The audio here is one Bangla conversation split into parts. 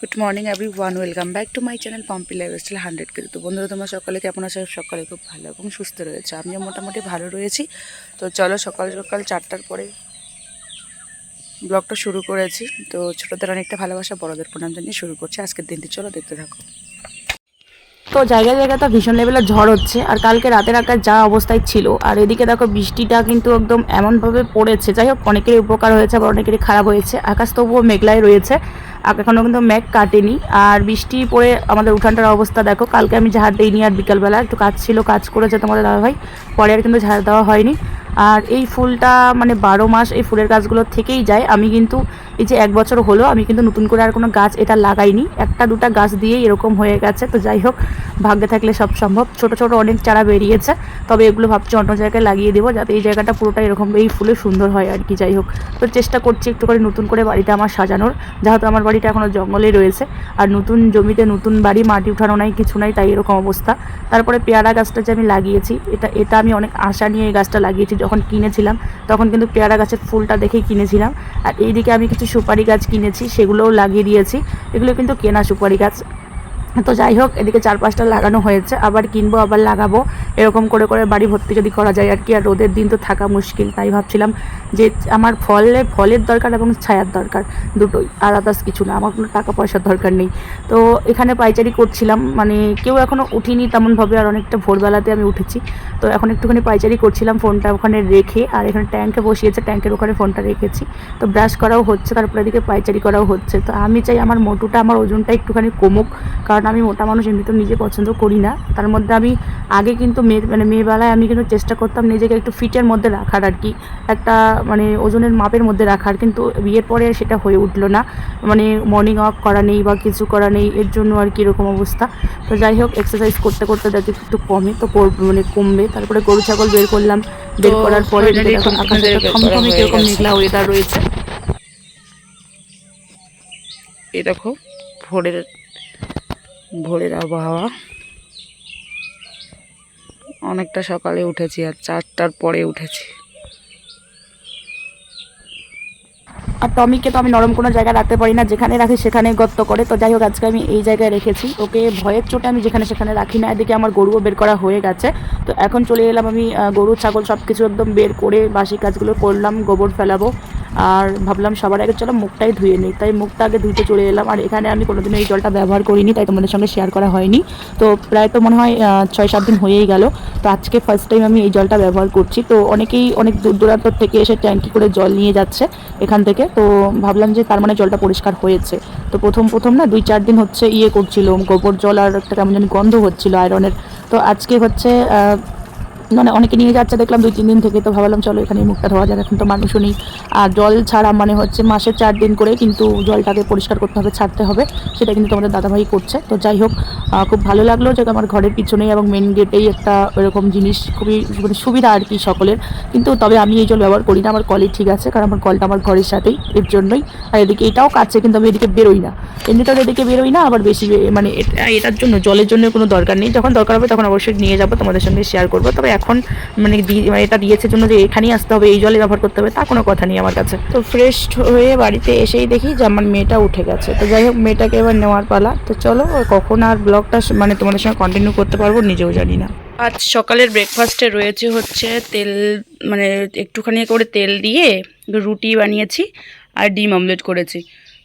Good morning everyone welcome back to my channel Pompi lifestyle hundred kg তো বন্ধুরা, তোমরা সকালে কেমন আছো? সকালে খুব ভালো এবং সুস্থ রয়েছে। আমিও মোটামুটি ভালো রয়েছি। তো চলো সকাল সকাল চারটার পরে ব্লগটা শুরু করেছি। তো ছোটোদের অনেকটা ভালোবাসা, বড়দের প্রণাম জানিয়ে শুরু করছি। আজকের দিনটি চলো দেখতে থাকো। তো জায়গায় জায়গায় তো ভীষণ লেভেলের ঝড় হচ্ছে আর কালকে রাতের আকাশ যা অবস্থায় ছিল আর এদিকে দেখো বৃষ্টিটা কিন্তু একদম এমনভাবে পড়েছে। যাই হোক, অনেকেরই উপকার হয়েছে আবার অনেকেরই খারাপ হয়েছে। আকাশ তবুও মেঘলাই রয়েছে। এখনও কিন্তু মেঘ কাটেনি। আর বৃষ্টি পড়ে আমাদের উঠানটার অবস্থা দেখো। কালকে আমি ঝাড় দিইনি আর বিকালবেলা একটু কাজ ছিল, কাজ করেছে তোমাদের দাদাভাই। পরে আর কিন্তু ঝাড় দেওয়া হয়নি। আর এই ফুলটা মানে বারো মাস এই ফুলের গাছগুলো থেকেই যায়। আমি কিন্তু এই যে এক বছর হলো, আমি কিন্তু নতুন করে আর কোনো গাছ এটা লাগাইনি। একটা দুটা গাছ দিয়েই এরকম হয়ে গেছে, তো যাই হোক, ভাগ্যে থাকলে সব সম্ভব। ছোট ছোট অনেক চারা বেরিয়েছে, তবে এগুলো ভাবছি অন্য জায়গায় লাগিয়ে দেবো যাতে এই জায়গাটা পুরোটা এরকম এই ফুলে সুন্দর হয় আর কি, যাই হোক। তো চেষ্টা করছি একটু করে নতুন করে বাড়িটা আমার সাজানোর, যেহেতু আমার বাড়িটা এখনও জঙ্গলেই রয়েছে। আর নতুন জমিতে নতুন বাড়ি, মাটি উঠানো নাই, কিছু নাই, তাই এরকম অবস্থা। তারপরে পেয়ারা গাছটা যে আমি লাগিয়েছি, এটা এটা আমি অনেক আশা নিয়ে এই গাছটা লাগিয়েছি, যখন কিনেছিলাম, তখন কিন্তু পেয়ারা গাছের ফুলটা দেখেই কিনেছিলাম। আর এইদিকে আমি কিছু সুপারি গাছ কিনেছি সেগুলোও লাগিয়ে দিয়েছি। এগুলো কিন্তু কেনা সুপারি গাছ। তো যাই হোক, এদিকে চার পাঁচটা লাগানো হয়েছে। আবার কিনবো, আবার লাগাবো। এরকম করে করে বাড়ি ভর্তি যদি করা যায় আর কি। আর রোদের দিন তো থাকা মুশকিল, তাই ভাবছিলাম যে আমার ফলে, ফলের দরকার এবং ছায়ার দরকার দুটোই। আর আদার্স কিছু না, আমার কোনো টাকা পয়সার দরকার নেই। তো এখানে পাইচারি করছিলাম মানে কেউ এখনও উঠিনি তেমনভাবে, আর অনেকটা ভোরবেলাতে আমি উঠেছি। তো এখন একটুখানি পাইচারি করছিলাম, ফোনটা ওখানে রেখে। আর এখানে ট্যাঙ্কে বসিয়েছে, ট্যাঙ্কের ওখানে ফোনটা রেখেছি। তো ব্রাশ করাও হচ্ছে, তারপরে এদিকে পাইচারি করাও হচ্ছে। তো আমি চাই আমার মোটুটা, আমার ওজনটা একটুখানি কমুক। কারণ আমি মোটা মানুষ এমনিতে নিজে পছন্দ করি না। তার মধ্যে আমি আগে কিন্তু মেয়ে মানে মেয়েবেলায় আমি কিন্তু চেষ্টা করতাম নিজেকে একটু ফিটের মধ্যে রাখার আর কি। একটা মানে ওজনের মাপের মধ্যে রাখার কিন্তু বিয়ের পরে আর সেটা হয়ে উঠল না। মানে মর্নিং ওয়াক করা নেই বা কিছু করা নেই এর জন্য আর কি এরকম অবস্থা। তো যাই হোক এক্সারসাইজ করতে করতে যাতে একটু কমে তো মানে কমবে। তারপরে গরু ছাগল বের করলাম। বের করার পরে খুব আকাশে হয়ে কীরকম মেঘলা ওয়েদার রয়েছে। এই দেখো ভোরের ভোরের আবহাওয়া। অনেকটা সকালে উঠেছি আর চারটার পরে উঠেছি। আর টমিকে তো আমি নরম কোনো জায়গায় রাখতে পারি না, যেখানে রাখি সেখানে গর্ত করে। তো যাই হোক, আজকে আমি এই জায়গায় রেখেছি। ওকে ভয়ের চোটে আমি যেখানে সেখানে রাখি না, এদিকে আমার গরুও বের করা হয়ে গেছে। তো এখন চলে এলাম আমি গরু, ছাগল সব কিছু একদম বের করে বাসি কাজগুলো করলাম, গোবর ফেলাবো। আর ভাবলাম সবার আগে চলো মুখটাই ধুয়ে নিই। তাই মুখটা আগে ধুইতে চলে এলাম। আর এখানে আমি কোনোদিনও এই জলটা ব্যবহার করিনি, তাই তোমাদের সঙ্গে শেয়ার করা হয়নি। তো প্রায় তো মনে হয় ছয় সাত দিন হয়েই গেল। তো আজকে ফার্স্ট টাইম আমি এই জলটা ব্যবহার করছি। তো অনেকেই অনেক দূর দূরান্ত থেকে এসে ট্যাঙ্কি করে জল নিয়ে যাচ্ছে এখান থেকে। তো ভাবলাম যে তার মানে জলটা পরিষ্কার হয়েছে। তো প্রথম প্রথম না দুই চার দিন হচ্ছে ইয়ে করছিল গোবর জল আর একটা কেমন যেন গন্ধ হচ্ছিল আয়রনের তো আজকে হচ্ছে মানে অনেকে নিয়ে যাচ্ছে, দেখলাম দুই, তিন দিন থেকে তো ভাবলাম চলো এখানে মুখটা ধোয়া যাক, এখন তো মানুষও নেই। আর জল ছাড়া মানে হচ্ছে মাসে চার দিন করে কিন্তু জলটাকে পরিষ্কার করতে হবে, ছাড়তে হবে, সেটা কিন্তু তোমাদের দাদাভাই করছে। তো যাই হোক খুব ভালো লাগল যে আমার ঘরের পিছনেই এবং মেন গেটেই একটা এরকম জিনিস খুবই মানে সুবিধা আর কি সকলের। কিন্তু তবে আমি এই জল ব্যবহার করি না, আমার কলই ঠিক আছে, কারণ আমার কলটা আমার ঘরের সাথেই, এর জন্যই। আর এদিকে এটাও কাছে, কিন্তু আমি এদিকে বেরোই না। এমনিতেও এদিকে বেরোই না, আবার বেশি মানে এটার জন্য, জলের জন্য কোনো দরকার নেই। যখন দরকার হবে, তখন অবশ্যই নিয়ে যাব, তোমাদের সঙ্গে শেয়ার করব। তবে এখন মানে মানে এটা দিয়েছে জন্য যে এখানেই আসতে হবে, এই জলে ব্যবহার করতে হবে, তা কোনো কথা নেই আমার কাছে। তো ফ্রেশ হয়ে বাড়িতে এসেই দেখি যে আমার মেয়েটা উঠে গেছে। তো যাই হোক, মেয়েটাকে এবার নেওয়ার পালা। তো চলো কখন আর ব্লগটা মানে তোমাদের সঙ্গে কন্টিনিউ করতে পারব নিজেও জানি না। আজ সকালের ব্রেকফাস্টে রয়েছে হচ্ছে তেল মানে একটুখানি করে তেল দিয়ে রুটি বানিয়েছি আর ডিম অমলেট করেছি।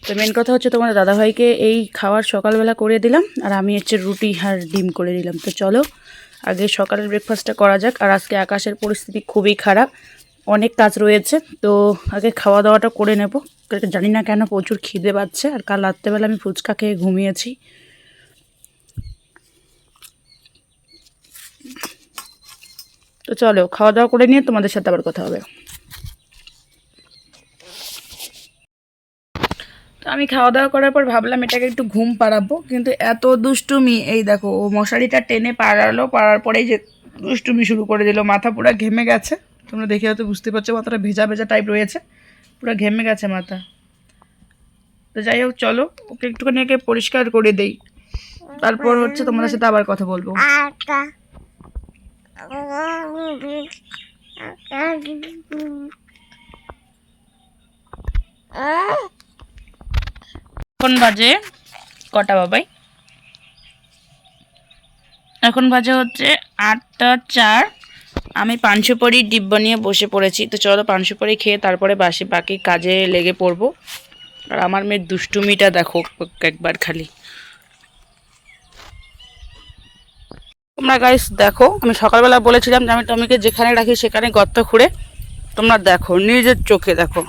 তো মেন কথা হচ্ছে তোমার দাদাভাইকে এই খাবার সকালবেলা করে দিলাম, আর আমি হচ্ছে রুটি আর ডিম করে দিলাম। তো চলো আগে সকালের ব্রেকফাস্টটা করা যাক, আর আজকে আকাশের পরিস্থিতি খুবই খারাপ। অনেক কাজ রয়েছে, তো আগে খাওয়া দাওয়াটা করে নেব। জানি না কেন প্রচুর খিদে পাচ্ছে, আর কাল রাত্রেবেলা আমি ফুচকা খেয়ে ঘুমিয়েছি। তো চলো খাওয়া দাওয়া করে নিয়ে তোমাদের সাথে আবার কথা হবে। আমি খাওয়া দাওয়া করার পর ভাবলাম এটাকে একটু ঘুম পাড়াবো, কিন্তু এত দুষ্টুমি, এই দেখো, ও মশারিটা টেনে পাড়ালো, পাড়ার পরেই যে দুষ্টুমি শুরু করে দিল, মাথা পুরো ঘেমে গেছে। তোমরা দেখে হয়তো বুঝতে পারছ মাথাটা ভেজা ভেজা টাইপ রয়েছে, পুরো ঘেমে গেছে মাথা। তো যাই হোক, চলো, ওকে একটুখানি একে পরিষ্কার করে দেই। তারপর হচ্ছে তোমাদের সাথে আবার কথা বলব। এখন বাজে কটা বাবাই? এখন বাজে হচ্ছে আটটা চার। আমি পানসুপারির ডিব্বা নিয়ে বসে পড়েছি। তো চলো পানসুপারি খেয়ে তারপরে বাসি বাকি কাজে লেগে পড়ব। আর আমার মেয়ের দুষ্টুমিটা দেখো একবার খালি। তোমরা গাইস দেখো, আমি সকালবেলা বলেছিলাম যে আমি টমিকে যেখানে রাখি সেখানে গর্ত খুঁড়ে তোমরা দেখো, নিজের চোখে দেখো।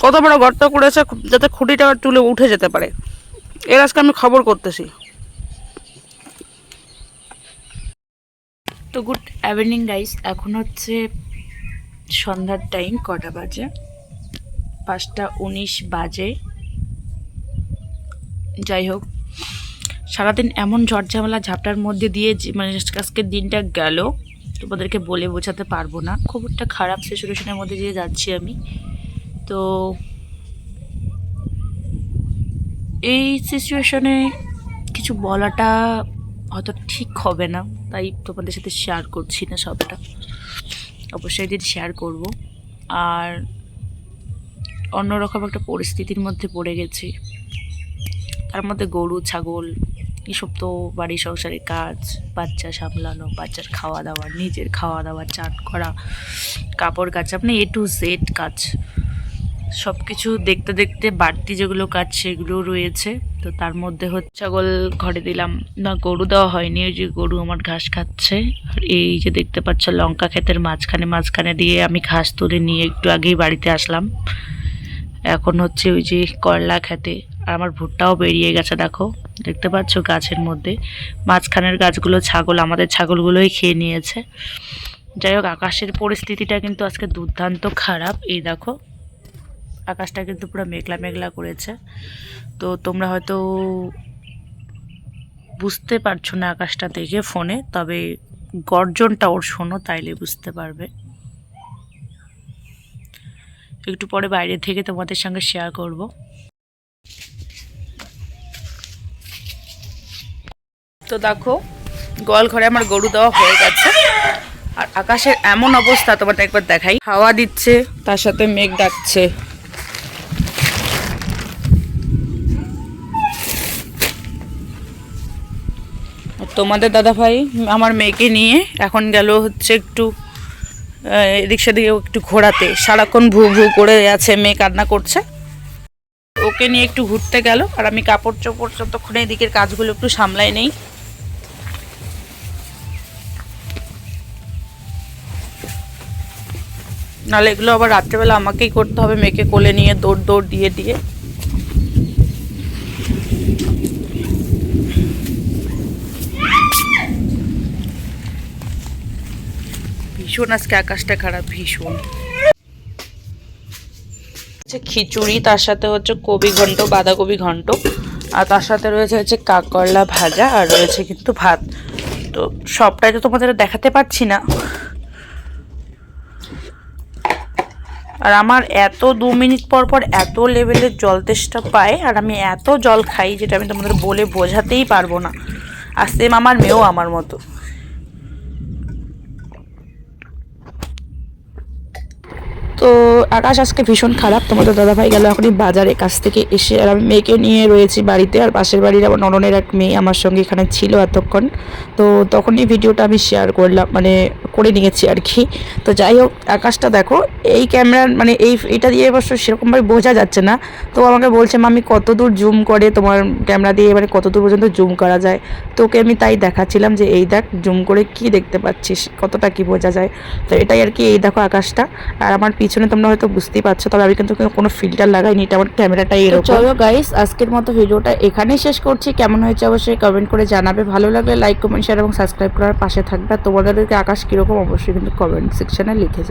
কত বড় গর্ত করেছে, যাতে খুঁটিটা তুলে উঠে যেতে পারে। এর আজকে আমি খবর করতেছি। তো গুড ইভিনিং গাইস এখন হচ্ছে সন্ধ্যার টাইম কটা বাজে? পাঁচটা উনিশ বাজে। যাই হোক, সারাদিন এমন ঝড় ঝামেলা ঝাপটার মধ্যে দিয়ে মানে আজকের দিনটা গেল, তোমাদেরকে বলে বোঝাতে পারব না। খুব একটা খারাপ সিচুয়েশনের মধ্যে দিয়ে যাচ্ছি আমি। তো এই সিচুয়েশনে কিছু বলাটা হয়তো ঠিক হবে না। তাই তোমাদের সাথে শেয়ার করছি না সবটা। অবশ্যই দিন শেয়ার করব। আর অন্যরকম একটা পরিস্থিতির মধ্যে পড়ে গেছি। তার মধ্যে গরু, ছাগল, এসব তো বাড়ি সংসারের কাজ, বাচ্চা সামলানো, বাচ্চার খাওয়া দাওয়া, নিজের খাওয়া দাওয়া, চান করা, কাপড় কাচা মানে এ টু জেড কাজ। সব কিছু দেখতে দেখতে বাড়তি যেগুলো কাজ সেগুলো রয়েছে। তো তার মধ্যে হচ্ছে ছাগল ঘরে দিলাম। না, গরু দেওয়া হয়নি। ওই যে গরু আমার ঘাস খাচ্ছে। আর এই যে দেখতে পাচ্ছ লঙ্কা ক্ষেতের মাঝখানে মাঝখানে দিয়ে আমি ঘাস তুলে নিয়ে একটু আগেই বাড়িতে আসলাম। এখন হচ্ছে ওই যে করলা খেতে আর আমার ভুট্টাও বেরিয়ে গেছে, দেখো। দেখতে পাচ্ছ গাছের মধ্যে। মাঝখানের গাছগুলো ছাগল, আমাদের ছাগলগুলোই খেয়ে নিয়েছে। যাই হোক, আকাশের পরিস্থিতিটা কিন্তু আজকে দুর্দান্ত খারাপ। এই দেখো আকাশটা কিন্তু পুরো মেঘলা মেঘলা করেছে। তো তোমরা হয়তো বুঝতে পারছ না আকাশটা দেখে ফোনে, তবে গর্জনটা ওর শোনো, তাইলে বুঝতে পারবে। একটু পরে বাইরে থেকে তোমাদের সঙ্গে শেয়ার করব। তো দেখো গোয়াল ঘরে আমার গরু দেওয়া হয়ে গেছে। আর আকাশের এমন অবস্থা, তোমাদের একবার দেখাই। হাওয়া দিচ্ছে, তার সাথে মেঘ ডাকছে। তোমাদের দাদা ভাই আমার মেয়েকে নিয়ে এখন গেল হচ্ছে একটু এদিক সেদিকে একটু ঘোরাতে। সারাক্ষণ ভু ভু করে আছে, মেয়ে কান্না করছে। ওকে নিয়ে একটু ঘুরতে গেল, আর আমি কাপড় চোপড় যতক্ষণে এদিকের কাজগুলো একটু সামলাই নেই। নাহলে এগুলো আবার রাত্রেবেলা আমাকেই করতে হবে, মেয়েকে কোলে নিয়ে দৌড় দৌড় দিয়ে দিয়ে। ভীষণ, আজকে আকাশটা খারাপ, ভীষণ। খিচুড়ি, তার সাথে হচ্ছে কবি ঘন্ট বাঁধাকপি ঘন্ট আর তার সাথে রয়েছে হচ্ছে কাকরলা ভাজা আর রয়েছে কিন্তু ভাত। তো সবটাই তো তোমাদের দেখাতে পারছি না। আর আমার এত দু মিনিট পর পর এত লেভেলের জল তেষ্টা পায়, আর আমি এত জল খাই যেটা আমি তোমাদের বলে বোঝাতেই পারব না। আর সেম আমার মেয়েও আমার মতো। তো আকাশ আজকে ভীষণ খারাপ। তোমাদের দাদাভাই গেল এখনই বাজারে কাছ থেকে এসে, আর আমি মেয়েকে নিয়ে রয়েছি বাড়িতে, আর পাশের বাড়ির আমার নননের এক মেয়ে আমার সঙ্গে এখানে ছিল এতক্ষণ। তো তখনই ভিডিওটা আমি শেয়ার করলাম মানে করে নিয়েছি আর কি। তো যাই হোক, আকাশটা দেখো, এই ক্যামেরার মানে এই, এটা দিয়ে অবশ্য সেরকমভাবে বোঝা যাচ্ছে না। তো আমাকে বলছে, মামি, কত দূর জুম করে তোমার ক্যামেরা দিয়ে মানে কত দূর পর্যন্ত জুম করা যায়? তোকে আমি তাই দেখাচ্ছিলাম যে, এই দেখ জুম করে কি দেখতে পাচ্ছিস? কতটা কি বোঝা যায়? তো এটাই আর কি, এই দেখো আকাশটা। আর আমার পিছনে তোমরা হয়তো বুঝতেই পারছ তবে আমি কিন্তু কোনো ফিল্টার লাগাইনি এটা আমার ক্যামেরাটাই এরকম। চলো গাইস আজকের মতো ভিডিওটা এখানেই শেষ করছি। কেমন হয়েছে অবশ্যই কমেন্ট করে জানাবে। ভালো লাগলে লাইক কমেন্ট শেয়ার এবং সাবস্ক্রাইব করার পাশে থাকবে। আর তোমাদেরকে আকাশ কীরকম অবশ্যই কিন্তু কমেন্ট সেকশনে লিখে যাবে।